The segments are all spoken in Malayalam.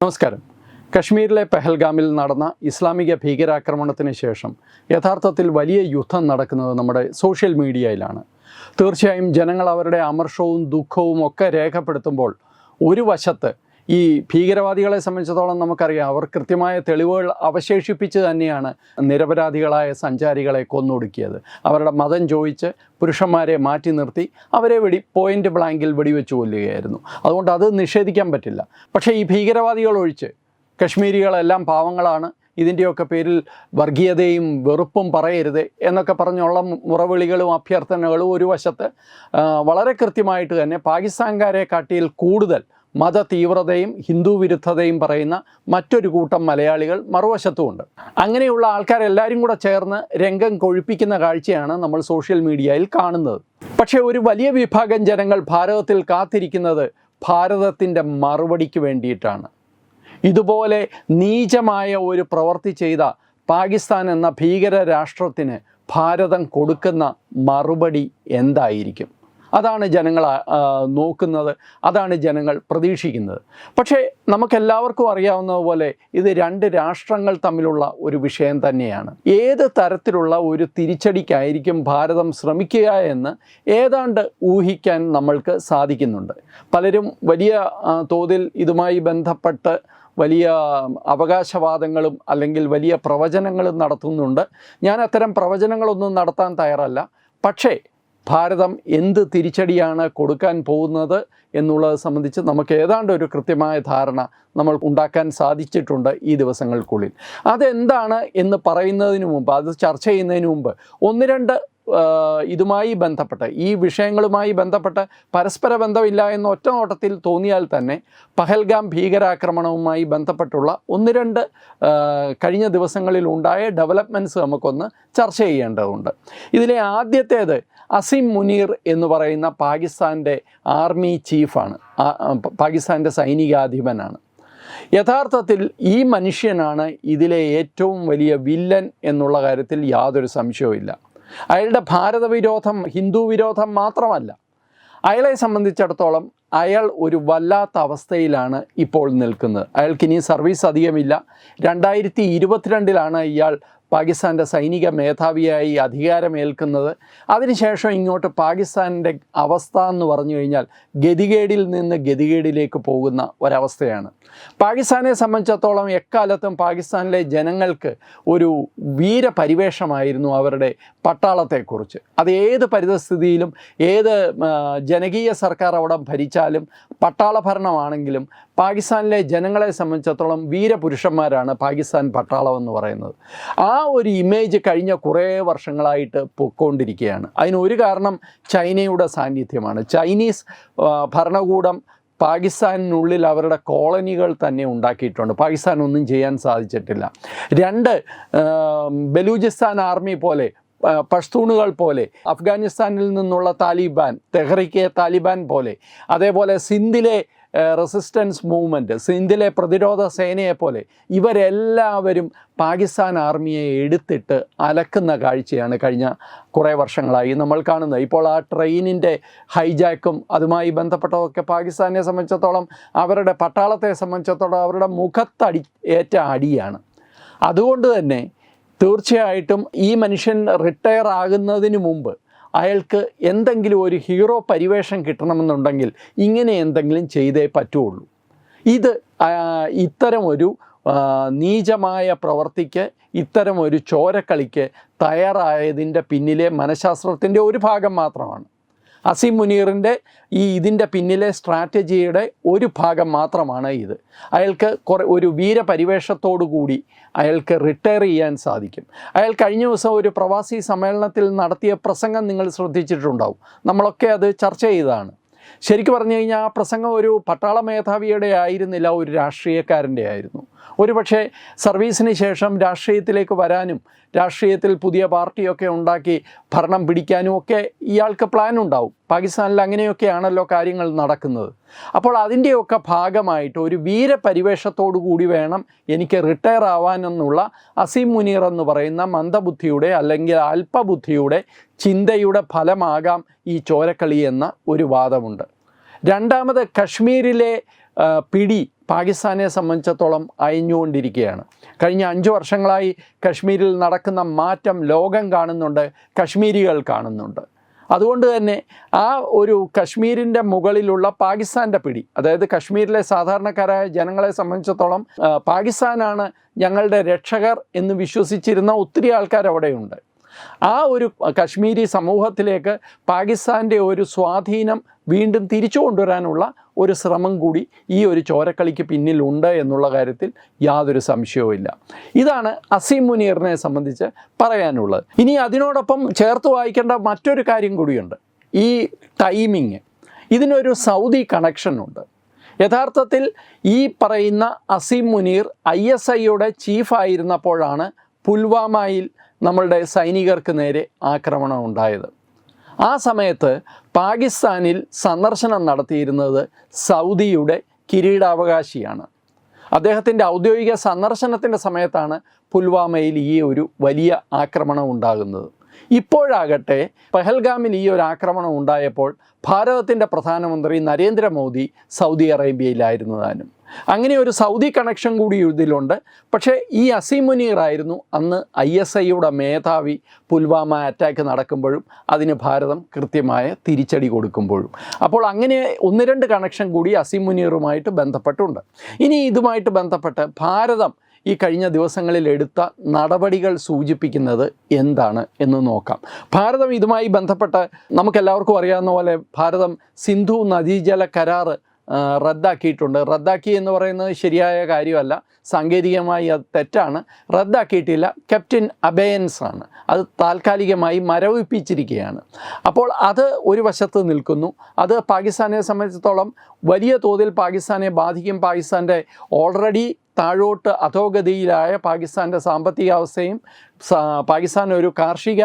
നമസ്കാരം. കശ്മീരിലെ പെഹൽഗാമിൽ നടന്ന ഇസ്ലാമിക ഭീകരാക്രമണത്തിന് ശേഷം യഥാർത്ഥത്തിൽ വലിയ യുദ്ധം നടക്കുന്നത് നമ്മുടെ സോഷ്യൽ മീഡിയയിലാണ്. തീർച്ചയായും ജനങ്ങൾ അവരുടെ അമർഷവും ദുഃഖവും ഒക്കെ രേഖപ്പെടുത്തുമ്പോൾ ഒരു വശത്ത് ഈ ഭീകരവാദികളെ സംബന്ധിച്ചിടത്തോളം നമുക്കറിയാം. അവർ കൃത്യമായ തെളിവുകൾ അവശേഷിപ്പിച്ച് തന്നെയാണ് നിരപരാധികളായ സഞ്ചാരികളെ കൊന്നൊടുക്കിയത്. അവരുടെ മതം ചോദിച്ച് പുരുഷന്മാരെ മാറ്റി നിർത്തി അവരെ വെടി പോയിന്റ് ബ്ലാങ്കിൽ വെടിവെച്ച് കൊല്ലുകയായിരുന്നു. അതുകൊണ്ട് അത് നിഷേധിക്കാൻ പറ്റില്ല. പക്ഷേ ഈ ഭീകരവാദികൾ ഒഴിച്ച് കശ്മീരികളെല്ലാം പാവങ്ങളാണ്. ഇതിന്റെയൊക്കെ പേരിൽ വർഗീയതയും വെറുപ്പും പറയരുത് എന്നൊക്കെ പറഞ്ഞുള്ള മുറവിളികളും അഭ്യർത്ഥനകളും ഒരു വശത്ത് വളരെ കൃത്യമായിട്ട് തന്നെ പാകിസ്ഥാൻകാരെ കാട്ടിയിൽ കൂടുതൽ മത തീവ്രതയും ഹിന്ദു വിരുദ്ധതയും പറയുന്ന മറ്റൊരു കൂട്ടം മലയാളികൾ മറുവശത്തുമുണ്ട്. അങ്ങനെയുള്ള ആൾക്കാരെല്ലാവരും കൂടെ ചേർന്ന് രംഗം കൊഴിപ്പിക്കുന്ന കാഴ്ചയാണ് നമ്മൾ സോഷ്യൽ മീഡിയയിൽ കാണുന്നത്. പക്ഷേ ഒരു വലിയ വിഭാഗം ജനങ്ങൾ ഭാരതത്തിൽ കാത്തിരിക്കുന്നത് ഭാരതത്തിന്റെ മറുപടിക്ക് വേണ്ടിയിട്ടാണ്. ഇതുപോലെ നീചമായ ഒരു പ്രവൃത്തി ചെയ്ത പാകിസ്ഥാൻ എന്ന ഭീകര രാഷ്ട്രത്തിന് ഭാരതം കൊടുക്കുന്ന മറുപടി എന്തായിരിക്കും? അതാണ് ജനങ്ങൾ നോക്കുന്നത് അതാണ് ജനങ്ങൾ പ്രതീക്ഷിക്കുന്നത്. പക്ഷേ നമുക്കെല്ലാവർക്കും അറിയാവുന്നതുപോലെ ഇത് രണ്ട് രാഷ്ട്രങ്ങൾ തമ്മിലുള്ള ഒരു വിഷയം തന്നെയാണ്. ഏത് തരത്തിലുള്ള ഒരു തിരിച്ചടിക്കായിരിക്കും ഭാരതം ശ്രമിക്കുക എന്ന് ഏതാണ്ട് ഊഹിക്കാൻ നമ്മൾക്ക് സാധിക്കുന്നുണ്ട്. പലരും വലിയ തോതിൽ ഇതുമായി ബന്ധപ്പെട്ട് വലിയ അവകാശവാദങ്ങളും അല്ലെങ്കിൽ വലിയ പ്രവചനങ്ങളും നടത്തുന്നുണ്ട്. ഞാൻ അത്തരം പ്രവചനങ്ങളൊന്നും നടത്താൻ തയ്യാറല്ല. പക്ഷേ ഭാരതം എന്ത് തിരിച്ചടിയാണ് കൊടുക്കാൻ പോകുന്നത് എന്നുള്ളത് സംബന്ധിച്ച് നമുക്ക് ഏതാണ്ട് ഒരു കൃത്യമായ ധാരണ നമ്മൾ ഉണ്ടാക്കാൻ സാധിച്ചിട്ടുണ്ട് ഈ ദിവസങ്ങൾക്കുള്ളിൽ. അതെന്താണ് എന്ന് പറയുന്നതിന് മുമ്പ് അത് ചർച്ച ചെയ്യുന്നതിന് മുമ്പ് ഒന്ന് രണ്ട് ഇതുമായി ബന്ധപ്പെട്ട് ഈ വിഷയങ്ങളുമായി ബന്ധപ്പെട്ട് പരസ്പര ബന്ധമില്ല എന്ന ഒറ്റ നോട്ടത്തിൽ തോന്നിയാൽ തന്നെ പഹൽഗാം ഭീകരാക്രമണവുമായി ബന്ധപ്പെട്ടുള്ള ഒന്ന് രണ്ട് കഴിഞ്ഞ ദിവസങ്ങളിൽ ഉണ്ടായ ഡെവലപ്മെന്റ്സ് നമുക്കൊന്ന് ചർച്ച ചെയ്യേണ്ടതുണ്ട്. ഇതിലെ ആദ്യത്തേത് അസിം മുനീർ എന്ന് പറയുന്ന പാകിസ്ഥാന്റെ ആർമി ചീഫാണ്. പാകിസ്ഥാന്റെ സൈനികാധിപനാണ്. യഥാർത്ഥത്തിൽ ഈ മനുഷ്യനാണ് ഇതിലെ ഏറ്റവും വലിയ വില്ലൻ എന്നുള്ള കാര്യത്തിൽ യാതൊരു സംശയവുമില്ല അയാളുടെ ഭാരതവിരോധം ഹിന്ദു വിരോധം മാത്രമല്ല. അയാളെ സംബന്ധിച്ചിടത്തോളം അയാൾ ഒരു വല്ലാത്ത അവസ്ഥയിലാണ് ഇപ്പോൾ നിൽക്കുന്നത്. അയാൾക്ക് ഇനി സർവീസ് അധികമില്ല. രണ്ടായിരത്തി ഇരുപത്തിരണ്ടിലാണ് ഇയാൾ പാകിസ്ഥാന്റെ സൈനിക മേധാവിയായി അധികാരമേൽക്കുന്നത്. അതിനുശേഷം ഇങ്ങോട്ട് പാകിസ്ഥാന്റെ അവസ്ഥ എന്ന് പറഞ്ഞു കഴിഞ്ഞാൽ ഗതികേടിൽ നിന്ന് ഗതികേടിലേക്ക് പോകുന്ന ഒരവസ്ഥയാണ്. പാകിസ്ഥാനെ സംബന്ധിച്ചിടത്തോളം എക്കാലത്തും പാകിസ്ഥാനിലെ ജനങ്ങൾക്ക് ഒരു വീരപരിവേഷമായിരുന്നു അവരുടെ പട്ടാളത്തെക്കുറിച്ച്. അത് ഏത് പരിതസ്ഥിതിയിലും ഏത് ജനകീയ സർക്കാർ അവിടെ ഭരിച്ചാലും പട്ടാള ഭരണമാണെങ്കിലും പാകിസ്ഥാനിലെ ജനങ്ങളെ സംബന്ധിച്ചിടത്തോളം വീരപുരുഷന്മാരാണ് പാകിസ്ഥാൻ പട്ടാളം എന്ന് പറയുന്നത്. ആ ഒരു ഇമേജ് കഴിഞ്ഞ കുറേ വർഷങ്ങളായിട്ട് പൊക്കോണ്ടിരിക്കുകയാണ്. അതിനൊരു കാരണം ചൈനയുടെ സാന്നിധ്യമാണ്. ചൈനീസ് ഭരണകൂടം പാകിസ്ഥാനിനുള്ളിൽ അവരുടെ കോളനികൾ തന്നെ ഉണ്ടാക്കിയിട്ടുണ്ട്. പാകിസ്ഥാൻ ഒന്നും ചെയ്യാൻ സാധിച്ചിട്ടില്ല. രണ്ട് ബലൂചിസ്ഥാൻ ആർമി പോലെ പഷ്തൂണുകൾ പോലെ അഫ്ഗാനിസ്ഥാനിൽ നിന്നുള്ള താലിബാൻ തെഹ്റിക്ക് താലിബാൻ പോലെ അതേപോലെ സിന്ധിലെ റെസിസ്റ്റൻസ് മൂവ്മെന്റ് സിന്ധിലെ പ്രതിരോധ സേനയെപ്പോലെ പോലെ ഇവരെല്ലാവരും പാകിസ്ഥാൻ ആർമിയെ എടുത്തിട്ട് അലക്കുന്ന കാഴ്ചയാണ് കഴിഞ്ഞ കുറേ വർഷങ്ങളായി നമ്മൾ കാണുന്നത്. ഇപ്പോൾ ആ ട്രെയിനിന്റെ ഹൈജാക്കും അതുമായി ബന്ധപ്പെട്ടതൊക്കെ പാകിസ്ഥാനെ സംബന്ധിച്ചിടത്തോളം അവരുടെ പട്ടാളത്തെ സംബന്ധിച്ചിടത്തോളം അവരുടെ മുഖത്തടി ഏറ്റ അടിയാണ്. അതുകൊണ്ട് തന്നെ തീർച്ചയായിട്ടും ഈ മനുഷ്യൻ റിട്ടയർ ആകുന്നതിന് മുമ്പ് അയാൾക്ക് എന്തെങ്കിലും ഒരു ഹീറോ പരിവേഷം കിട്ടണമെന്നുണ്ടെങ്കിൽ ഇങ്ങനെ എന്തെങ്കിലും ചെയ്തേ പറ്റുള്ളൂ. ഇത് ഇത്തരമൊരു നീചമായ പ്രവർത്തിക്ക് ഇത്തരം ഒരു ചോരക്കളിക്ക് തയ്യാറായതിന്റെ പിന്നിലെ മനഃശാസ്ത്രത്തിന്റെ ഒരു ഭാഗം മാത്രമാണ്. അസീം മുനീറിന്റെ ഈ ഇതിന്റെ പിന്നിലെ സ്ട്രാറ്റജിയുടെ ഒരു ഭാഗം മാത്രമാണ് ഇത്. അയാൾക്ക് കുറേ ഒരു വീരപരിവേഷത്തോടു കൂടി അയാൾക്ക് റിട്ടയർ ചെയ്യാൻ സാധിക്കും. അയാൾ കഴിഞ്ഞ ദിവസം ഒരു പ്രവാസി സമ്മേളനത്തിൽ നടത്തിയ പ്രസംഗം നിങ്ങൾ ശ്രദ്ധിച്ചിട്ടുണ്ടാവും. നമ്മളൊക്കെ അത് ചർച്ച ചെയ്തതാണ്. ശരിക്കും പറഞ്ഞു കഴിഞ്ഞാൽ ആ പ്രസംഗം ഒരു പട്ടാള മേധാവിയുടെ ആയിരുന്നില്ല ഒരു രാഷ്ട്രീയക്കാരന്റെ ആയിരുന്നു. ഒരുപക്ഷെ സർവീസിന് ശേഷം രാഷ്ട്രീയത്തിലേക്ക് വരാനും രാഷ്ട്രീയത്തിൽ പുതിയ പാർട്ടിയൊക്കെ ഉണ്ടാക്കി ഭരണം പിടിക്കാനും ഒക്കെ ഇയാൾക്ക് പ്ലാൻ ഉണ്ടാവും. പാകിസ്ഥാനിൽ അങ്ങനെയൊക്കെയാണല്ലോ കാര്യങ്ങൾ നടക്കുന്നത്. അപ്പോൾ അതിന്റെയൊക്കെ ഭാഗമായിട്ട് ഒരു വീരപരിവേഷത്തോടു കൂടി വേണം എനിക്ക് റിട്ടയർ ആവാനെന്നുള്ള അസീം മുനീർ എന്ന് പറയുന്ന മന്ദബുദ്ധിയുടെ അല്ലെങ്കിൽ അല്പബുദ്ധിയുടെ ചിന്തയുടെ ഫലമാകാം ഈ ചോരക്കളി എന്ന ഒരു വാദമുണ്ട്. രണ്ടാമത് കശ്മീരിലെ പിടി പാകിസ്ഥാനെ സംബന്ധിച്ചിടത്തോളം അയഞ്ഞുകൊണ്ടിരിക്കുകയാണ്. കഴിഞ്ഞ അഞ്ച് വർഷങ്ങളായി കശ്മീരിൽ നടക്കുന്ന മാറ്റം ലോകം കാണുന്നുണ്ട് കശ്മീരികൾ കാണുന്നുണ്ട്. അതുകൊണ്ട് തന്നെ ആ ഒരു കശ്മീരിന്റെ മുകളിലുള്ള പാകിസ്ഥാന്റെ പിടി അതായത് കശ്മീരിലെ സാധാരണക്കാരായ ജനങ്ങളെ സംബന്ധിച്ചിടത്തോളം പാകിസ്ഥാനാണ് ഞങ്ങളുടെ രക്ഷകർ എന്ന് വിശ്വസിച്ചിരുന്ന ഒത്തിരി ആൾക്കാർ അവിടെയുണ്ട്. ആ ഒരു കശ്മീരി സമൂഹത്തിലേക്ക് പാകിസ്ഥാന്റെ ഒരു സ്വാധീനം വീണ്ടും തിരിച്ചു കൊണ്ടുവരാനുള്ള ഒരു ശ്രമം കൂടി ഈ ഒരു ചോരക്കളിക്ക് പിന്നിലുണ്ട് എന്നുള്ള കാര്യത്തിൽ യാതൊരു സംശയവുമില്ല ഇതാണ് അസീം മുനീറിനെ സംബന്ധിച്ച് പറയാനുള്ളത്. ഇനി അതിനോടൊപ്പം ചേർത്ത് വായിക്കേണ്ട മറ്റൊരു കാര്യം കൂടിയുണ്ട്. ഈ ടൈമിങ്. ഇതിനൊരു സൗദി കണക്ഷനുണ്ട് യഥാർത്ഥത്തിൽ ഈ പറയുന്ന അസീം മുനീർ ഐ എസ് ഐയുടെ ചീഫായിരുന്നപ്പോഴാണ് പുൽവാമയിൽ നമ്മളുടെ സൈനികർക്ക് നേരെ ആക്രമണം ഉണ്ടായത്. ആ സമയത്ത് പാകിസ്ഥാനിൽ സന്ദർശനം നടത്തിയിരുന്നത് സൗദിയുടെ കിരീടാവകാശിയാണ്. അദ്ദേഹത്തിന്റെ ഔദ്യോഗിക സന്ദർശനത്തിന്റെ സമയത്താണ് പുൽവാമയിൽ ഈ ഒരു വലിയ ആക്രമണം ഉണ്ടാകുന്നത്. ഇപ്പോഴാകട്ടെ പഹൽഗാമിൽ ഈ ഒരു ആക്രമണം ഉണ്ടായപ്പോൾ ഭാരതത്തിന്റെ പ്രധാനമന്ത്രി നരേന്ദ്രമോദി സൗദി അറേബ്യയിലായിരുന്നു താനും അങ്ങനെ ഒരു സൗദി കണക്ഷൻ കൂടി ഇതിലുണ്ട്. പക്ഷേ ഈ അസീം മുനീർ ആയിരുന്നു അന്ന് ഐ എസ് ഐയുടെ മേധാവി പുൽവാമ അറ്റാക്ക് നടക്കുമ്പോഴും അതിന് ഭാരതം കൃത്യമായ തിരിച്ചടി കൊടുക്കുമ്പോഴും. അപ്പോൾ അങ്ങനെ ഒന്ന് രണ്ട് കണക്ഷൻ കൂടി അസീം മുനീറുമായിട്ട് ബന്ധപ്പെട്ടുണ്ട്. ഇനി ഇതുമായിട്ട് ബന്ധപ്പെട്ട് ഭാരതം ഈ കഴിഞ്ഞ ദിവസങ്ങളിൽ എടുത്ത നടപടികൾ സൂചിപ്പിക്കുന്നത് എന്താണ് എന്ന് നോക്കാം. ഭാരതം ഇതുമായി ബന്ധപ്പെട്ട് നമുക്കെല്ലാവർക്കും അറിയാവുന്ന പോലെ ഭാരതം സിന്ധു നദീജല കരാറ് റദ്ദാക്കിയിട്ടുണ്ട്. റദ്ദാക്കി എന്ന് പറയുന്നത് ശരിയായ കാര്യമല്ല. സാങ്കേതികമായി അത് തെറ്റാണ്. റദ്ദാക്കിയിട്ടില്ല. ക്യാപ്റ്റൻ അബേയൻസ് ആണ് അത് താൽക്കാലികമായി മരവിപ്പിച്ചിരിക്കുകയാണ്. അപ്പോൾ അത് ഒരു വശത്ത് നിൽക്കുന്നു. അത് പാകിസ്ഥാനെ സംബന്ധിച്ചിടത്തോളം വലിയ തോതിൽ പാകിസ്ഥാനെ ബാധിക്കും. പാകിസ്ഥാന്റെ ഓൾറെഡി താഴോട്ട് അധോഗതിയിലായ പാകിസ്ഥാന്റെ സാമ്പത്തികാവസ്ഥയും പാകിസ്ഥാൻ ഒരു കാർഷിക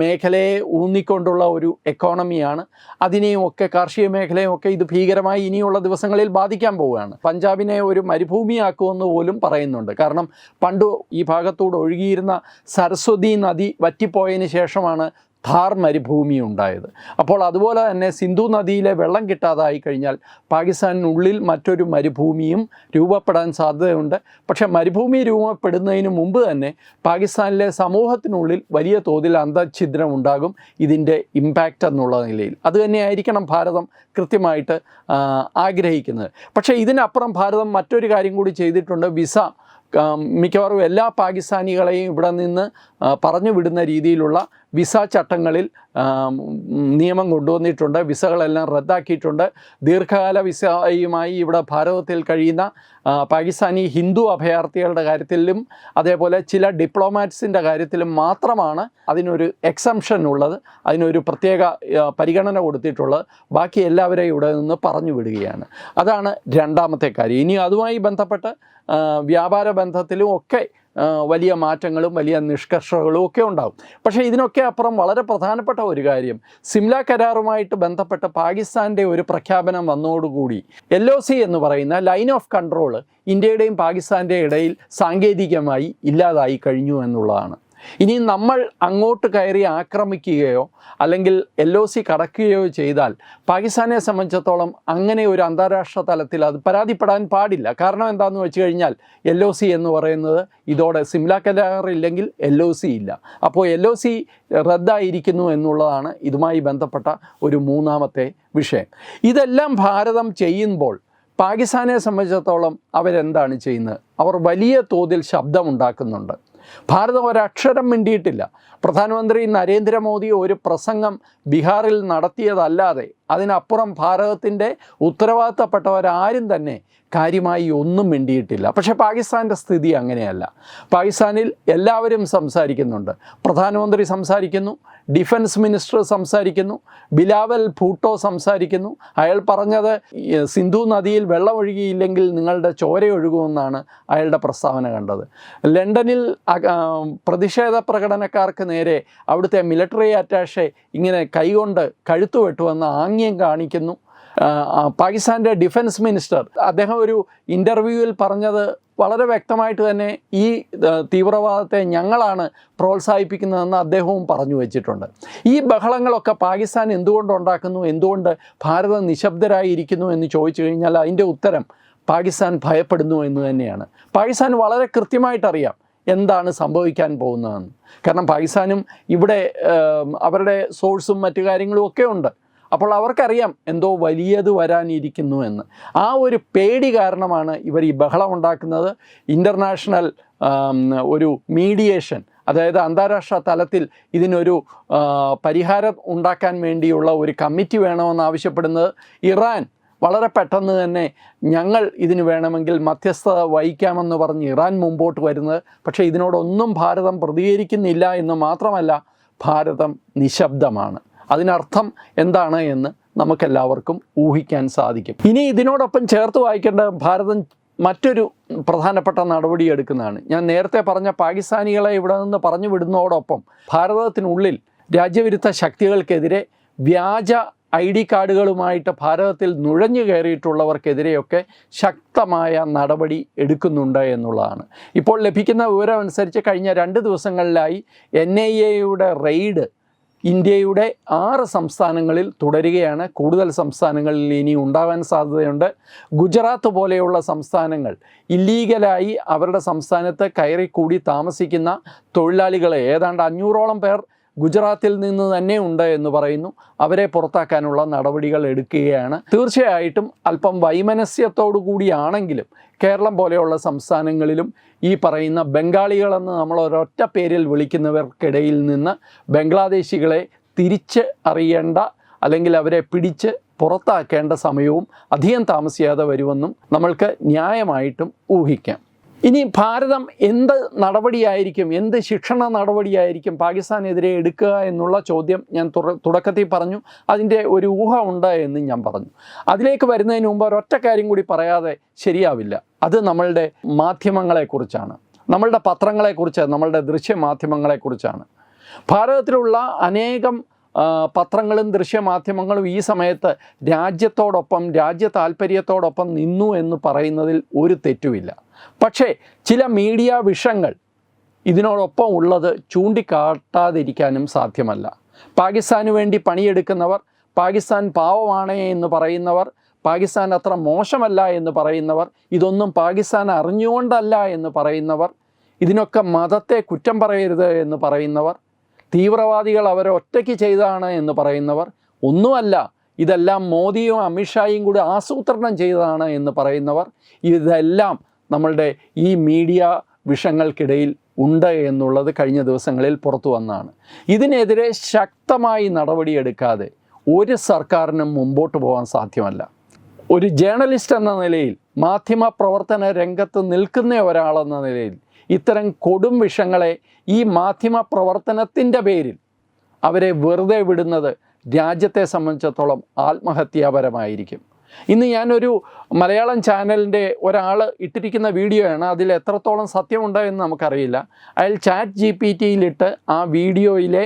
മേഖലയെ ഊന്നിക്കൊണ്ടുള്ള ഒരു എക്കോണമിയാണ് അതിനെയും ഒക്കെ കാർഷിക മേഖലയും ഒക്കെ ഇത് ഭീകരമായി ഇനിയുള്ള ദിവസങ്ങളിൽ ബാധിക്കാൻ പോവുകയാണ്. പഞ്ചാബിനെ ഒരു മരുഭൂമിയാക്കുമെന്ന് പോലും പറയുന്നുണ്ട്. കാരണം പണ്ട് ഈ ഭാഗത്തൂടെ ഒഴുകിയിരുന്ന സരസ്വതി നദി വറ്റിപ്പോയതിന് ശേഷമാണ് ഥാർ മരുഭൂമി ഉണ്ടായത് അപ്പോൾ അതുപോലെ തന്നെ സിന്ധു നദിയിലെ വെള്ളം കിട്ടാതായി കഴിഞ്ഞാൽ പാകിസ്ഥാനിനുള്ളിൽ മറ്റൊരു മരുഭൂമിയും രൂപപ്പെടാൻ സാധ്യതയുണ്ട്. പക്ഷേ മരുഭൂമി രൂപപ്പെടുന്നതിന് മുമ്പ് തന്നെ പാകിസ്ഥാനിലെ സമൂഹത്തിനുള്ളിൽ വലിയ തോതിൽ അന്തഛിദ്രം ഉണ്ടാകും ഇതിന്റെ ഇമ്പാക്റ്റ് എന്നുള്ള നിലയിൽ. അതുതന്നെയായിരിക്കണം ഭാരതം കൃത്യമായിട്ട് ആഗ്രഹിക്കുന്നത്. പക്ഷേ ഇതിനപ്പുറം ഭാരതം മറ്റൊരു കാര്യം കൂടി ചെയ്തിട്ടുണ്ട്. വിസ മിക്കവാറും എല്ലാ പാകിസ്ഥാനികളെയും ഇവിടെ നിന്ന് പറഞ്ഞു വിടുന്ന രീതിയിലുള്ള വിസ ചട്ടങ്ങളിൽ നിയമം കൊണ്ടുവന്നിട്ടുണ്ട്. വിസകളെല്ലാം റദ്ദാക്കിയിട്ടുണ്ട്. ദീർഘകാല വിസയുമായി ഇവിടെ ഭാരതത്തിൽ കഴിയുന്ന പാകിസ്ഥാനി ഹിന്ദു അഭയാർത്ഥികളുടെ കാര്യത്തിലും അതേപോലെ ചില ഡിപ്ലോമാറ്റ്സിന്റെ കാര്യത്തിലും മാത്രമാണ് അതിനൊരു എക്സംഷൻ ഉള്ളത്. അതിനൊരു പ്രത്യേക പരിഗണന കൊടുത്തിട്ടുള്ളത്. ബാക്കി എല്ലാവരെയും ഇവിടെ നിന്ന് പറഞ്ഞു വിടുകയാണ്. അതാണ് രണ്ടാമത്തെ കാര്യം. ഇനി അതുമായി ബന്ധപ്പെട്ട് വ്യാപാര ബന്ധത്തിലും ഒക്കെ വലിയ മാറ്റങ്ങളും വലിയ നിഷ്കർഷകളും ഒക്കെ ഉണ്ടാകും പക്ഷേ ഇതിനൊക്കെ അപ്പുറം വളരെ പ്രധാനപ്പെട്ട ഒരു കാര്യം. സിംല കരാറുമായിട്ട് ബന്ധപ്പെട്ട പാകിസ്ഥാന്റെ ഒരു പ്രഖ്യാപനം വന്നതോടുകൂടി എൽ ഒ സി എന്ന് പറയുന്ന ലൈൻ ഓഫ് കൺട്രോൾ ഇന്ത്യയുടെയും പാകിസ്ഥാന്റെ ഇടയിൽ സാങ്കേതികമായി ഇല്ലാതായി കഴിഞ്ഞു എന്നുള്ളതാണ്. ഇനി നമ്മൾ അങ്ങോട്ട് കയറി ആക്രമിക്കുകയോ അല്ലെങ്കിൽ എൽ ഒ സി കടക്കുകയോ ചെയ്താൽ പാകിസ്ഥാനെ സംബന്ധിച്ചിടത്തോളം അങ്ങനെ ഒരു അന്താരാഷ്ട്ര തലത്തിൽ അത് പരാതിപ്പെടാൻ പാടില്ല. കാരണം എന്താണെന്ന് വെച്ച് കഴിഞ്ഞാൽ എൽ ഒ സി എന്ന് പറയുന്നത് ഇതോടെ സിംല കരാറില്ലെങ്കിൽ എൽ ഒ സി ഇല്ല. അപ്പോൾ എൽ ഒ സി റദ്ദായിരിക്കുന്നു എന്നുള്ളതാണ് ഇതുമായി ബന്ധപ്പെട്ട ഒരു മൂന്നാമത്തെ വിഷയം. ഇതെല്ലാം ഭാരതം ചെയ്യുമ്പോൾ പാകിസ്ഥാനെ സംബന്ധിച്ചിടത്തോളം അവരെന്താണ് ചെയ്യുന്നത്? അവർ വലിയ തോതിൽ ശബ്ദമുണ്ടാക്കുന്നുണ്ട്. ഭാരതം ഒരക്ഷരം മിണ്ടിയിട്ടില്ല. പ്രധാനമന്ത്രി നരേന്ദ്രമോദി ഒരു പ്രസംഗം ബീഹാറിൽ നടത്തിയതല്ലാതെ അതിനപ്പുറം ഭാരതത്തിന്റെ ഉത്തരവാദിത്തപ്പെട്ടവരാരും തന്നെ കാര്യമായി ഒന്നും മിണ്ടിയിട്ടില്ല. പക്ഷേ പാകിസ്ഥാന്റെ സ്ഥിതി അങ്ങനെയല്ല. പാകിസ്ഥാനിൽ എല്ലാവരും സംസാരിക്കുന്നുണ്ട്. പ്രധാനമന്ത്രി സംസാരിക്കുന്നു ഡിഫൻസ് മിനിസ്റ്റർ സംസാരിക്കുന്നു ബിലാവൽ ഭൂട്ടോ സംസാരിക്കുന്നു. അയാൾ പറഞ്ഞത് സിന്ധു നദിയിൽ വെള്ളമൊഴുകിയില്ലെങ്കിൽ നിങ്ങളുടെ ചോരയൊഴുകുമെന്നാണ് അയാളുടെ പ്രസ്താവന കണ്ടത്. ലണ്ടനിൽ പ്രതിഷേധ പ്രകടനക്കാർക്ക് നേരെ അവിടുത്തെ മിലിറ്ററി അറ്റാഷെ ഇങ്ങനെ കൈകൊണ്ട് കഴുത്തു വെട്ടുമെന്ന് ആംഗ്യം കാണിക്കുന്നു. പാകിസ്ഥാന്റെ ഡിഫൻസ് മിനിസ്റ്റർ അദ്ദേഹം ഒരു ഇന്റർവ്യൂവിൽ പറഞ്ഞത് വളരെ വ്യക്തമായിട്ട് തന്നെ ഈ തീവ്രവാദത്തെ ഞങ്ങളാണ് പ്രോത്സാഹിപ്പിക്കുന്നതെന്ന് അദ്ദേഹവും പറഞ്ഞു വെച്ചിട്ടുണ്ട്. ഈ ബഹളങ്ങളൊക്കെ പാകിസ്ഥാൻ എന്തുകൊണ്ട് ഉണ്ടാക്കുന്നു? എന്തുകൊണ്ട് ഭാരതം നിശബ്ദരായിരിക്കുന്നു എന്ന് ചോദിച്ചു കഴിഞ്ഞാൽ അതിന്റെ ഉത്തരം പാകിസ്ഥാൻ ഭയപ്പെടുന്നു എന്ന് തന്നെയാണ്. പാകിസ്ഥാൻ വളരെ കൃത്യമായിട്ടറിയാം. എന്താണ് സംഭവിക്കാൻ പോകുന്നതെന്ന്. കാരണം പാകിസ്ഥാനും ഇവിടെ അവരുടെ സോഴ്സും മറ്റു കാര്യങ്ങളും ഒക്കെ ഉണ്ട്. അപ്പോൾ അവർക്കറിയാം എന്തോ വലിയത് വരാനിരിക്കുന്നു എന്ന്. ആ ഒരു പേടി കാരണമാണ് ഇവർ ഈ ബഹളം ഉണ്ടാക്കുന്നത്. ഇന്റർനാഷണൽ ഒരു മീഡിയേഷൻ അതായത് അന്താരാഷ്ട്ര തലത്തിൽ ഇതിനൊരു പരിഹാരം ഉണ്ടാക്കാൻ വേണ്ടിയുള്ള ഒരു കമ്മിറ്റി വേണമെന്ന് ആവശ്യപ്പെടുന്നത് ഇറാൻ. വളരെ പെട്ടെന്ന് തന്നെ ഞങ്ങൾ ഇതിന് വേണമെങ്കിൽ മധ്യസ്ഥത വഹിക്കാമെന്ന് പറഞ്ഞ് ഇറാൻ മുമ്പോട്ട് വരുന്നത്. പക്ഷേ ഇതിനോടൊന്നും ഭാരതം പ്രതികരിക്കുന്നില്ല എന്ന് മാത്രമല്ല ഭാരതം നിശബ്ദമാണ്. അതിനർത്ഥം എന്താണ് എന്ന് നമുക്കെല്ലാവർക്കും ഊഹിക്കാൻ സാധിക്കും. ഇനി ഇതിനോടൊപ്പം ചേർത്ത് വായിക്കേണ്ട ഭാരതം മറ്റൊരു പ്രധാനപ്പെട്ട നടപടി എടുക്കുന്നതാണ്. ഞാൻ നേരത്തെ പറഞ്ഞ പാകിസ്ഥാനികളെ ഇവിടെ നിന്ന് പറഞ്ഞു വിടുന്നതോടൊപ്പം ഭാരതത്തിനുള്ളിൽ രാജ്യവിരുദ്ധ ശക്തികൾക്കെതിരെ വ്യാജ ഐ ഡി കാർഡുകളുമായിട്ട് ഭാരതത്തിൽ നുഴഞ്ഞു കയറിയിട്ടുള്ളവർക്കെതിരെയൊക്കെ ശക്തമായ നടപടി എടുക്കുന്നുണ്ട് എന്നുള്ളതാണ്. ഇപ്പോൾ ലഭിക്കുന്ന വിവരം അനുസരിച്ച് കഴിഞ്ഞ രണ്ട് ദിവസങ്ങളിലായി എൻ ഐ എയുടെ റെയ്ഡ് ഇന്ത്യയുടെ ആറ് സംസ്ഥാനങ്ങളിൽ തുടരുകയാണ്. കൂടുതൽ സംസ്ഥാനങ്ങളിൽ ഇനി ഉണ്ടാവാൻ സാധ്യതയുണ്ട്. ഗുജറാത്ത് പോലെയുള്ള സംസ്ഥാനങ്ങൾ ഇല്ലീഗലായി അവരുടെ സംസ്ഥാനത്ത് കയറിക്കൂടി താമസിക്കുന്ന തൊഴിലാളികളെ ഏതാണ്ട് അഞ്ഞൂറോളം പേർ ഗുജറാത്തിൽ നിന്ന് തന്നെ ഉണ്ട് എന്ന് പറയുന്നു. അവരെ പുറത്താക്കാനുള്ള നടപടികൾ എടുക്കുകയാണ്. തീർച്ചയായിട്ടും അല്പം വൈമനസ്യത്തോടു കൂടിയാണെങ്കിലും കേരളം പോലെയുള്ള സംസ്ഥാനങ്ങളിലും ഈ പറയുന്ന ബംഗാളികളെന്ന് നമ്മൾ ഒരൊറ്റ പേരിൽ വിളിക്കുന്നവർക്കിടയിൽ നിന്ന് ബംഗ്ലാദേശികളെ തിരിച്ച് അറിയേണ്ട അല്ലെങ്കിൽ അവരെ പിടിച്ച് പുറത്താക്കേണ്ട സമയവും അധികം താമസിയാതെ വരുമെന്നും നമ്മൾക്ക് ന്യായമായിട്ടും ഊഹിക്കാം. ഇനി ഭാരതം എന്ത് നടപടിയായിരിക്കും? എന്ത് ശിക്ഷണ നടപടിയായിരിക്കും പാകിസ്ഥാനെതിരെ എടുക്കുക എന്നുള്ള ചോദ്യം ഞാൻ തുടക്കത്തിൽ പറഞ്ഞു. അതിന്റെ ഒരു ഊഹമുണ്ട് എന്ന് ഞാൻ പറഞ്ഞു. അതിലേക്ക് വരുന്നതിന് മുമ്പ് ഒരൊറ്റ കാര്യം കൂടി പറയാതെ ശരിയാവില്ല. അത് നമ്മളുടെ മാധ്യമങ്ങളെക്കുറിച്ചാണ്. നമ്മളുടെ പത്രങ്ങളെക്കുറിച്ച് നമ്മളുടെ ദൃശ്യമാധ്യമങ്ങളെക്കുറിച്ചാണ്. ഭാരതത്തിലുള്ള അനേകം പത്രങ്ങളും ദൃശ്യമാധ്യമങ്ങളും ഈ സമയത്ത് രാജ്യത്തോടൊപ്പം രാജ്യ താല്പര്യത്തോടൊപ്പം നിന്നു എന്ന് പറയുന്നതിൽ ഒരു തെറ്റുമില്ല. പക്ഷേ ചില മീഡിയ വിഷങ്ങൾ ഇതിനോടൊപ്പം ഉള്ളത് ചൂണ്ടിക്കാട്ടാതിരിക്കാനും സാധ്യമല്ല. പാകിസ്ഥാന് വേണ്ടി പണിയെടുക്കുന്നവർ പാകിസ്ഥാൻ പാവമാണ് എന്ന് പറയുന്നവർ പാകിസ്ഥാൻ അത്ര മോശമല്ല എന്ന് പറയുന്നവർ ഇതൊന്നും പാകിസ്ഥാൻ അറിഞ്ഞുകൊണ്ടല്ല എന്ന് പറയുന്നവർ ഇതിനൊക്കെ മതത്തെ കുറ്റം പറയരുത് എന്ന് പറയുന്നവർ തീവ്രവാദികൾ അവരെ ഒറ്റയ്ക്ക് ചെയ്തതാണ് എന്ന് പറയുന്നവർ ഒന്നുമല്ല ഇതെല്ലാം മോദിയും അമിത്ഷായും കൂടി ആസൂത്രണം ചെയ്തതാണ് എന്ന് പറയുന്നവർ ഇതെല്ലാം നമ്മളുടെ ഈ മീഡിയ വിഷങ്ങൾക്കിടയിൽ ഉണ്ട് എന്നുള്ളത് കഴിഞ്ഞ ദിവസങ്ങളിൽ പുറത്തു വന്നാണ്. ഇതിനെതിരെ ശക്തമായി നടപടിയെടുക്കാതെ ഒരു സർക്കാരിനും മുമ്പോട്ട് പോകാൻ സാധ്യമല്ല. ഒരു ജേർണലിസ്റ്റ് എന്ന നിലയിൽ മാധ്യമ പ്രവർത്തന രംഗത്ത് നിൽക്കുന്ന ഒരാളെന്ന നിലയിൽ ഇത്തരം കൊടും വിഷങ്ങളെ ഈ മാധ്യമ പ്രവർത്തനത്തിന്റെ പേരിൽ അവരെ വെറുതെ വിടുന്നത് രാജ്യത്തെ സംബന്ധിച്ചിടത്തോളം ആത്മഹത്യാപരമായിരിക്കും. ഇന്ന് ഞാനൊരു മലയാളം ചാനലിന്റെ ഒരാൾ ഇട്ടിരിക്കുന്ന വീഡിയോയാണ്. അതിൽ എത്രത്തോളം സത്യമുണ്ടോ എന്ന് നമുക്കറിയില്ല. അയാൾ ചാറ്റ് ജി പി ടിയിലിട്ട് ആ വീഡിയോയിലെ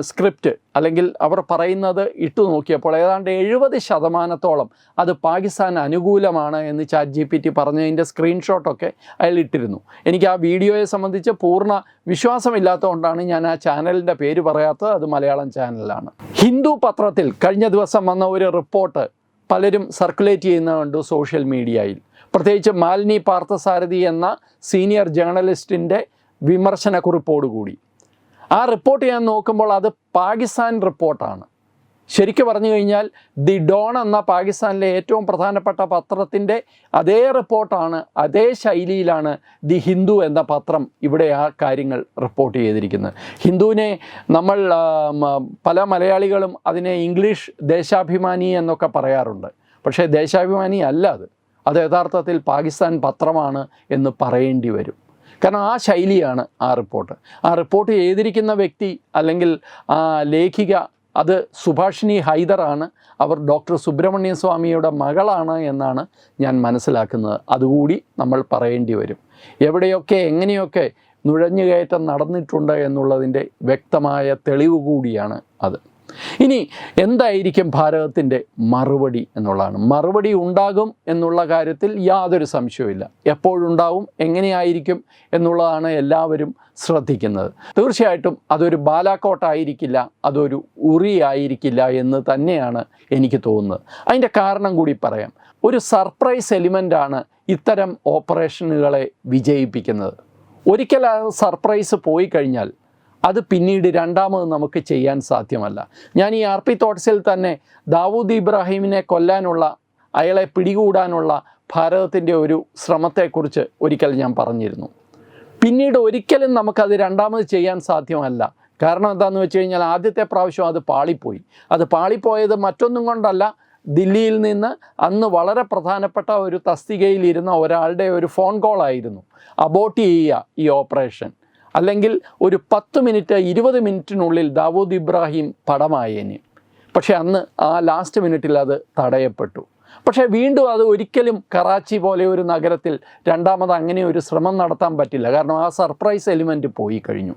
സ്ക്രിപ്റ്റ് അല്ലെങ്കിൽ അവർ പറയുന്നത് ഇട്ടു നോക്കിയപ്പോൾ ഏതാണ്ട് എഴുപത് ശതമാനത്തോളം അത് പാകിസ്ഥാൻ അനുകൂലമാണ് എന്ന് ചാറ്റ് ജി പി ടി പറഞ്ഞതിന്റെ സ്ക്രീൻഷോട്ടൊക്കെ അയാൾ ഇട്ടിരുന്നു. എനിക്ക് ആ വീഡിയോയെ സംബന്ധിച്ച് പൂർണ വിശ്വാസമില്ലാത്തതുകൊണ്ടാണ് ഞാൻ ആ ചാനലിന്റെ പേര് പറയാത്തത്. അത് മലയാളം ചാനലാണ്. ഹിന്ദു പത്രത്തിൽ കഴിഞ്ഞ ദിവസം വന്ന ഒരു റിപ്പോർട്ട് പലരും സർക്കുലേറ്റ് ചെയ്യുന്ന സോഷ്യൽ മീഡിയയിൽ. പ്രത്യേകിച്ച് മാലിനി പാർത്ഥസാരഥി എന്ന സീനിയർ ജേർണലിസ്റ്റിന്റെ വിമർശനക്കുറിപ്പോടുകൂടി. ആ റിപ്പോർട്ട് ഞാൻ നോക്കുമ്പോൾ അത് പാകിസ്ഥാൻ റിപ്പോർട്ടാണ്. ശരിക്കും പറഞ്ഞു കഴിഞ്ഞാൽ ദി ഡോൺ എന്ന പാകിസ്ഥാനിലെ ഏറ്റവും പ്രധാനപ്പെട്ട പത്രത്തിന്റെ അതേ റിപ്പോർട്ടാണ് അതേ ശൈലിയിലാണ് ദി ഹിന്ദു എന്ന പത്രം ഇവിടെ ആ കാര്യങ്ങൾ റിപ്പോർട്ട് ചെയ്തിരിക്കുന്നത്. ഹിന്ദുവിനെ നമ്മൾ പല മലയാളികളും അതിനെ ഇംഗ്ലീഷ് ദേശാഭിമാനി എന്നൊക്കെ പറയാറുണ്ട്. പക്ഷേ ദേശാഭിമാനി അല്ല അത്. അത് യഥാർത്ഥത്തിൽ പാകിസ്ഥാൻ പത്രമാണ് എന്ന് പറയേണ്ടി വരും. കാരണം ആ ശൈലിയാണ് ആ റിപ്പോർട്ട്. ആ റിപ്പോർട്ട് ചെയ്തിരിക്കുന്ന വ്യക്തി അല്ലെങ്കിൽ ആ ലേഖിക അത് സുഭാഷിണി ഹൈദറാണ് അവർ ഡോക്ടർ സുബ്രഹ്മണ്യ സ്വാമിയുടെ മകളാണ് എന്നാണ് ഞാൻ മനസ്സിലാക്കുന്നത്. അതുകൂടി നമ്മൾ പറയേണ്ടി വരും. എവിടെയൊക്കെ എങ്ങനെയൊക്കെ നുഴഞ്ഞുകയറ്റം നടന്നിട്ടുണ്ട് എന്നുള്ളതിന്റെ വ്യക്തമായ തെളിവ് കൂടിയാണ് അത്. ഇനി എന്തായിരിക്കും ഭാരതത്തിന്റെ മറുപടി എന്നുള്ളതാണ്. മറുപടി ഉണ്ടാകും എന്നുള്ള കാര്യത്തിൽ യാതൊരു സംശയവുമില്ല. എപ്പോഴുണ്ടാവും എങ്ങനെയായിരിക്കും എന്നുള്ളതാണ് എല്ലാവരും ശ്രദ്ധിക്കുന്നത്. തീർച്ചയായിട്ടും അതൊരു ബാലാക്കോട്ടായിരിക്കില്ല അതൊരു ഉറി ആയിരിക്കില്ല എന്ന് തന്നെയാണ് എനിക്ക് തോന്നുന്നത്. അതിന്റെ കാരണം കൂടി പറയാം. ഒരു സർപ്രൈസ് എലിമെന്റാണ് ഇത്തരം ഓപ്പറേഷനുകളെ വിജയിപ്പിക്കുന്നത്. ഒരിക്കൽ ആ സർപ്രൈസ് പോയി കഴിഞ്ഞാൽ അത് പിന്നീട് രണ്ടാമത് നമുക്ക് ചെയ്യാൻ സാധ്യമല്ല. ഞാൻ ഈ ആർ പി തോട്ട്സിൽ തന്നെ ദാവൂദ് ഇബ്രാഹിമിനെ കൊല്ലാനുള്ള അയാളെ പിടികൂടാനുള്ള ഭാരതത്തിന്റെ ഒരു ശ്രമത്തെക്കുറിച്ച് ഒരിക്കൽ ഞാൻ പറഞ്ഞിരുന്നു. പിന്നീട് ഒരിക്കലും നമുക്കത് രണ്ടാമത് ചെയ്യാൻ സാധ്യമല്ല. കാരണം എന്താണെന്ന് വെച്ച് കഴിഞ്ഞാൽ ആദ്യത്തെ പ്രാവശ്യം അത് പാളിപ്പോയി. അത് പാളിപ്പോയത് മറ്റൊന്നും കൊണ്ടല്ല ദില്ലിയിൽ നിന്ന് അന്ന് വളരെ പ്രധാനപ്പെട്ട ഒരു തസ്തികയിൽ ഇരുന്ന ഒരാളുടെ ഒരു ഫോൺ കോളായിരുന്നു അബോട്ട് ചെയ്യുക ഈ ഓപ്പറേഷൻ. അല്ലെങ്കിൽ ഒരു പത്ത് മിനിറ്റ് ഇരുപത് മിനിറ്റിനുള്ളിൽ ദാവൂദ് ഇബ്രാഹിം പടമായേനെ. പക്ഷേ അന്ന് ആ ലാസ്റ്റ് മിനിറ്റിൽ അത് തടയപ്പെട്ടു. പക്ഷേ വീണ്ടും അത് ഒരിക്കലും കറാച്ചി പോലെ ഒരു നഗരത്തിൽ രണ്ടാമത് അങ്ങനെ ഒരു ശ്രമം നടത്താൻ പറ്റില്ല. കാരണം ആ സർപ്രൈസ് എലിമെന്റ് പോയി കഴിഞ്ഞു.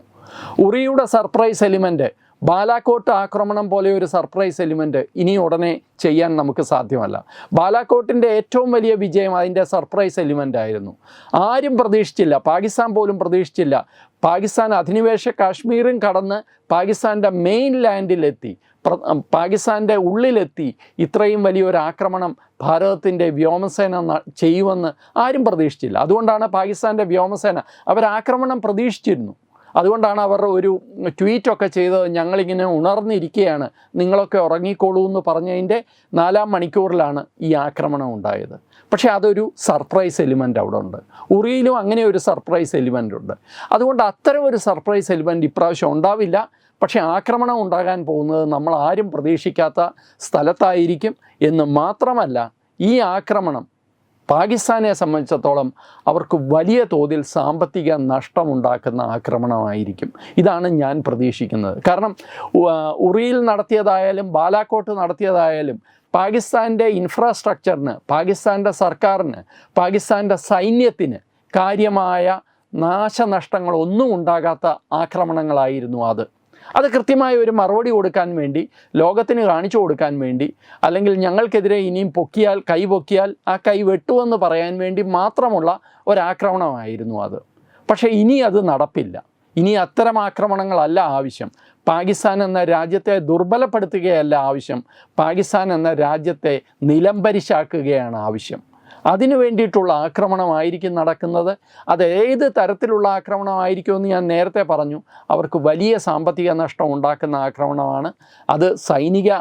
ഉറിയുടെ സർപ്രൈസ് എലിമെന്റ് ബാലാക്കോട്ട് ആക്രമണം പോലെ ഒരു സർപ്രൈസ് എലിമെന്റ് ഇനി ഉടനെ ചെയ്യാൻ നമുക്ക് സാധ്യമല്ല. ബാലാക്കോട്ടിന്റെ ഏറ്റവും വലിയ വിജയം അതിന്റെ സർപ്രൈസ് എലിമെന്റ് ആയിരുന്നു. ആരും പ്രതീക്ഷിച്ചില്ല പാകിസ്ഥാൻ പോലും പ്രതീക്ഷിച്ചില്ല. പാകിസ്ഥാൻ അധിനിവേശ കാശ്മീരും കടന്ന് പാകിസ്ഥാന്റെ മെയിൻ ലാൻഡിലെത്തി പാകിസ്ഥാന്റെ ഉള്ളിലെത്തി. ഇത്രയും വലിയൊരു ആക്രമണം ഭാരതത്തിന്റെ വ്യോമസേന ചെയ്യുമെന്ന് ആരും പ്രതീക്ഷിച്ചില്ല. അതുകൊണ്ടാണ് പാകിസ്ഥാന്റെ വ്യോമസേന അവർ ആക്രമണം പ്രതീക്ഷിച്ചിരുന്നു. അതുകൊണ്ടാണ് അവർ ഒരു ട്വീറ്റൊക്കെ ചെയ്തത് ഞങ്ങളിങ്ങനെ ഉണർന്നിരിക്കുകയാണ് നിങ്ങളൊക്കെ ഉറങ്ങിക്കോളൂ എന്ന് പറഞ്ഞതിന്റെ നാലാം മണിക്കൂറിലാണ് ഈ ആക്രമണം ഉണ്ടായത്. പക്ഷേ അതൊരു സർപ്രൈസ് എലിമെന്റ് അവിടെ ഉണ്ട്. ഉറിയിലും അങ്ങനെ ഒരു സർപ്രൈസ് എലിമെന്റ് ഉണ്ട്. അതുകൊണ്ട് അത്തരം ഒരു സർപ്രൈസ് എലിമെന്റ് ഇപ്രാവശ്യം ഉണ്ടാവില്ല. പക്ഷേ ആക്രമണം ഉണ്ടാകാൻ പോകുന്നത് നമ്മൾ ആരും പ്രതീക്ഷിക്കാത്ത സ്ഥലത്തായിരിക്കും എന്ന് മാത്രമല്ല ഈ ആക്രമണം പാകിസ്ഥാനെ സംബന്ധിച്ചിടത്തോളം അവർക്ക് വലിയ തോതിൽ സാമ്പത്തിക നഷ്ടമുണ്ടാക്കുന്ന ആക്രമണമായിരിക്കും. ഇതാണ് ഞാൻ പ്രതീക്ഷിക്കുന്നത്. കാരണം ഉറിയിൽ നടത്തിയതായാലും ബാലാക്കോട്ട് നടത്തിയതായാലും പാകിസ്ഥാന്റെ ഇൻഫ്രാസ്ട്രക്ചറിന് പാകിസ്ഥാന്റെ സർക്കാരിന് പാകിസ്ഥാന്റെ സൈന്യത്തിന് കാര്യമായ നാശനഷ്ടങ്ങളൊന്നും ഉണ്ടാകാത്ത ആക്രമണങ്ങളായിരുന്നു അത്. അത് കൃത്യമായ ഒരു മറുപടി കൊടുക്കാൻ വേണ്ടി ലോകത്തിന് കാണിച്ചു കൊടുക്കാൻ വേണ്ടി അല്ലെങ്കിൽ ഞങ്ങൾക്കെതിരെ ഇനിയും പൊക്കിയാൽ കൈ പൊക്കിയാൽ ആ കൈ വെട്ടുമെന്ന് പറയാൻ വേണ്ടി മാത്രമുള്ള ഒരാക്രമണമായിരുന്നു അത്. പക്ഷേ ഇനി അത് നടപ്പില്ല. ഇനി അത്തരം ആക്രമണങ്ങളല്ല ആവശ്യം. പാകിസ്ഥാൻ എന്ന രാജ്യത്തെ ദുർബലപ്പെടുത്തുകയല്ല ആവശ്യം. പാകിസ്ഥാൻ എന്ന രാജ്യത്തെ നിലംപരിശാക്കുകയാണ് ആവശ്യം. അതിനു വേണ്ടിയിട്ടുള്ള ആക്രമണമായിരിക്കും നടക്കുന്നത്. അത് ഏത് തരത്തിലുള്ള ആക്രമണമായിരിക്കുമെന്ന് ഞാൻ നേരത്തെ പറഞ്ഞു. അവർക്ക് വലിയ സാമ്പത്തിക നഷ്ടം ഉണ്ടാക്കുന്ന ആക്രമണമാണ്. അത് സൈനിക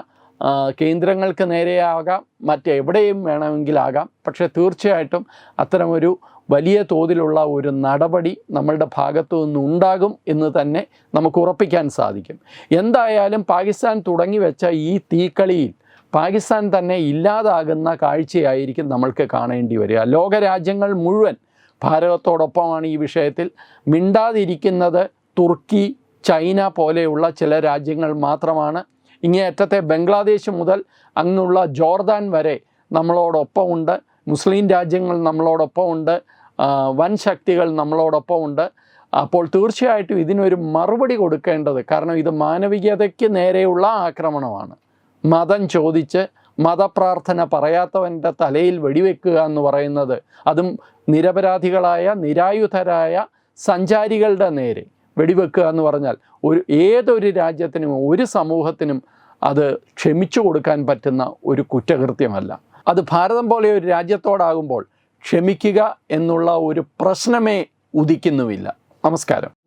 കേന്ദ്രങ്ങൾക്ക് നേരെയാകാം. മറ്റെവിടെയും വേണമെങ്കിലാകാം. പക്ഷേ തീർച്ചയായിട്ടും അത്തരമൊരു വലിയ തോതിലുള്ള ഒരു നടപടി നമ്മളുടെ ഭാഗത്തു നിന്നുണ്ടാകും എന്ന് തന്നെ നമുക്ക് ഉറപ്പിക്കാൻ സാധിക്കും. എന്തായാലും പാകിസ്ഥാൻ തുടങ്ങി വെച്ച ഈ തീക്കളിയിൽ പാകിസ്ഥാൻ തന്നെ ഇല്ലാതാകുന്ന കാഴ്ചയായിരിക്കും നമ്മൾക്ക് കാണേണ്ടി വരിക. ലോകരാജ്യങ്ങൾ മുഴുവൻ ഭാരതത്തോടൊപ്പമാണ് ഈ വിഷയത്തിൽ. മിണ്ടാതിരിക്കുന്നത് തുർക്കി ചൈന പോലെയുള്ള ചില രാജ്യങ്ങൾ മാത്രമാണ്. ഇങ്ങേയറ്റത്തെ ബംഗ്ലാദേശ് മുതൽ അങ്ങുള്ള ജോർദാൻ വരെ നമ്മളോടൊപ്പമുണ്ട് മുസ്ലിം രാജ്യങ്ങൾ നമ്മളോടൊപ്പമുണ്ട് വൻ ശക്തികൾ നമ്മളോടൊപ്പമുണ്ട് അപ്പോൾ തീർച്ചയായിട്ടും ഇതിനൊരു മറുപടി കൊടുക്കേണ്ടത് കാരണം ഇത് മാനവികതയ്ക്ക് നേരെയുള്ള ആക്രമണമാണ്. മതം ചോദിച്ച് മതപ്രാർത്ഥന പറയാത്തവന്റെ തലയിൽ വെടിവെക്കുക എന്ന് പറയുന്നത് അതും നിരപരാധികളായ നിരായുധരായ സഞ്ചാരികളുടെ നേരെ വെടിവെക്കുക എന്ന് പറഞ്ഞാൽ ഒരു ഏതൊരു രാജ്യത്തിനും ഒരു സമൂഹത്തിനും അത് ക്ഷമിച്ചു കൊടുക്കാൻ പറ്റുന്ന ഒരു കുറ്റകൃത്യമല്ല. അത് ഭാരതം പോലെ ഒരു രാജ്യത്തോടാകുമ്പോൾ ക്ഷമിക്കുക എന്നുള്ള ഒരു പ്രശ്നമേ ഉദിക്കുന്നുമില്ല. നമസ്കാരം.